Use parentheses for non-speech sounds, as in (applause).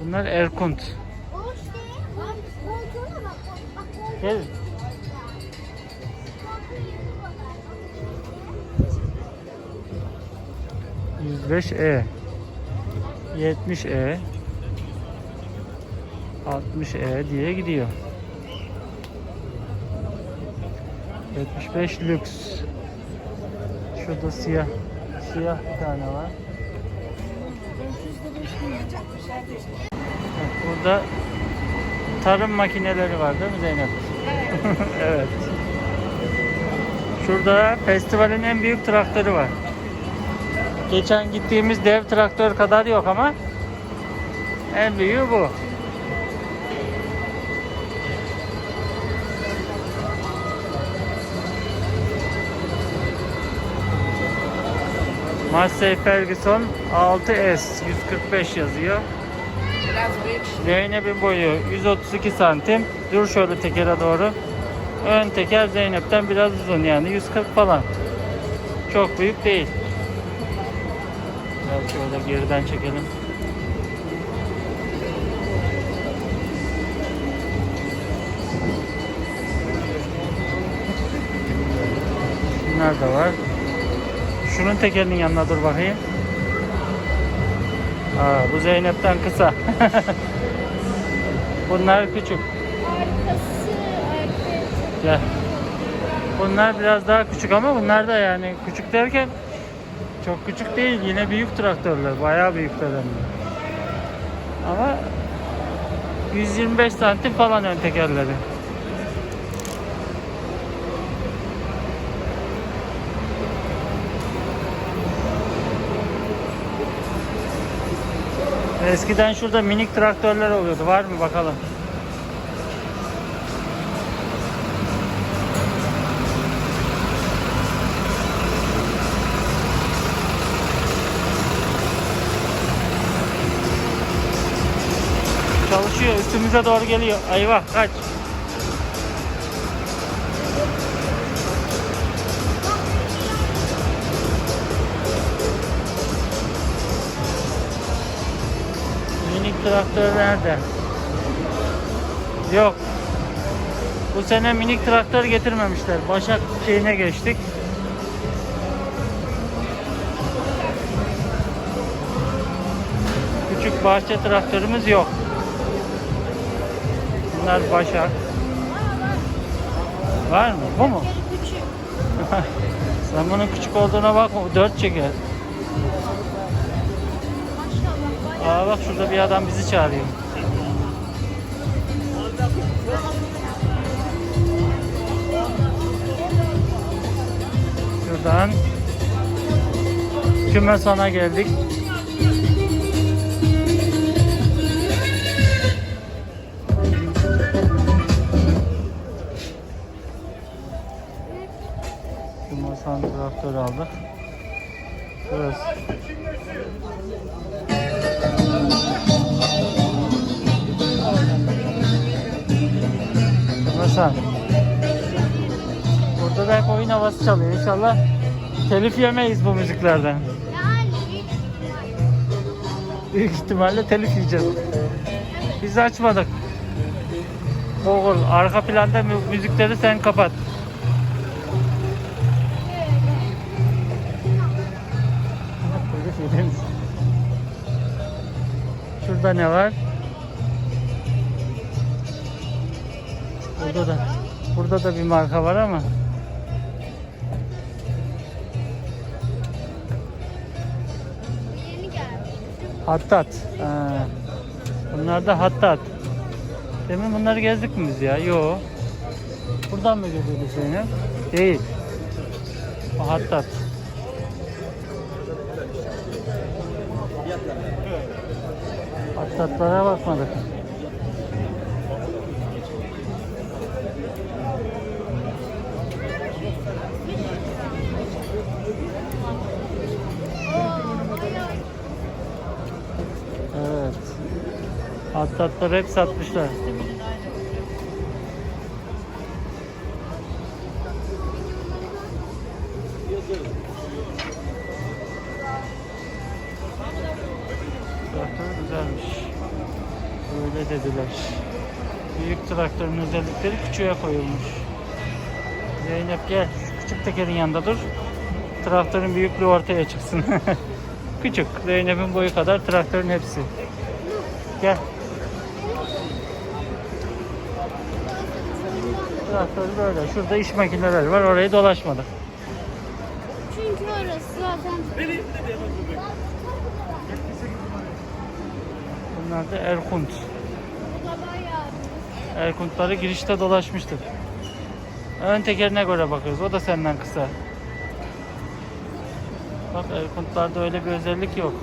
Bunlar Erkunt. Koltuğuna. Gel. ...105 E... ...70 E... ...60 E diye gidiyor. 75 lüks. Şurada siyah. Siyah bir tane var. Burada tarım makineleri var değil mi Zeynep? (laughs) evet. Şurada festivalin en büyük traktörü var. Geçen gittiğimiz dev traktör kadar yok ama en büyüğü bu. Massey Ferguson 6S 145 yazıyor. Biraz büyük. Zeynep'in boyu 132 santim. Dur şöyle tekere doğru. Ön teker Zeynep'ten biraz uzun yani 140 falan. Çok büyük değil. Biraz şöyle geriden çekelim. Bunlar da var. Şunun tekerinin yanına dur bakayım. Aa, bu Zeynep'ten kısa. (laughs) Bunlar küçük. Arkası, arkası. Gel. Bunlar biraz daha küçük ama bunlar da yani küçük derken çok küçük değil. Yine büyük traktörler. Bayağı büyük traktörler. Ama 125 santim falan ön tekerleri. Eskiden şurada minik traktörler oluyordu. Var mı bakalım? Çalışıyor. Üstümüze doğru geliyor. Eyvah kaç. Minik traktör nerede? Yok. Bu sene minik traktör getirmemişler. Başak şeyine geçtik. Küçük bahçe traktörümüz yok. Bunlar Başak. Var mı? Bu mu? (laughs) Sen bunun küçük olduğuna bakma. Bu dört çeker. Aa bak şurada bir adam bizi çağırıyor. Şuradan küme sona geldik. Küme son traktör aldık. Burası. Hasan. Burada da hep oyun havası çalıyor. İnşallah telif yemeyiz bu müziklerden. Büyük ihtimal. Büyük ihtimalle telif yiyeceğiz. Biz açmadık. Google arka planda mü- müzikleri sen kapat. Şurada ne var? Burada da burada da bir marka var ama. Hattat. Ha. Bunlar da hattat. Demin bunları gezdik mi biz ya? Yo. Buradan mı geziyorduk Zeynep? Değil. O hattat. Hattatlara bakmadık. Hattatları hep satmışlar. Traktör güzelmiş. Öyle dediler. Büyük traktörün özellikleri küçüğe koyulmuş. Zeynep gel. Küçük tekerin yanında dur. Traktörün büyüklüğü ortaya çıksın. (laughs) küçük. Zeynep'in boyu kadar traktörün hepsi. Gel. Traktör böyle. Şurada iş makineleri var. Orayı dolaşmadık. Çünkü orası zaten... Bunlar da Erkunt. Erkuntları girişte dolaşmıştık. Ön tekerine göre bakıyoruz. O da senden kısa. Bak Erkuntlarda öyle bir özellik yok.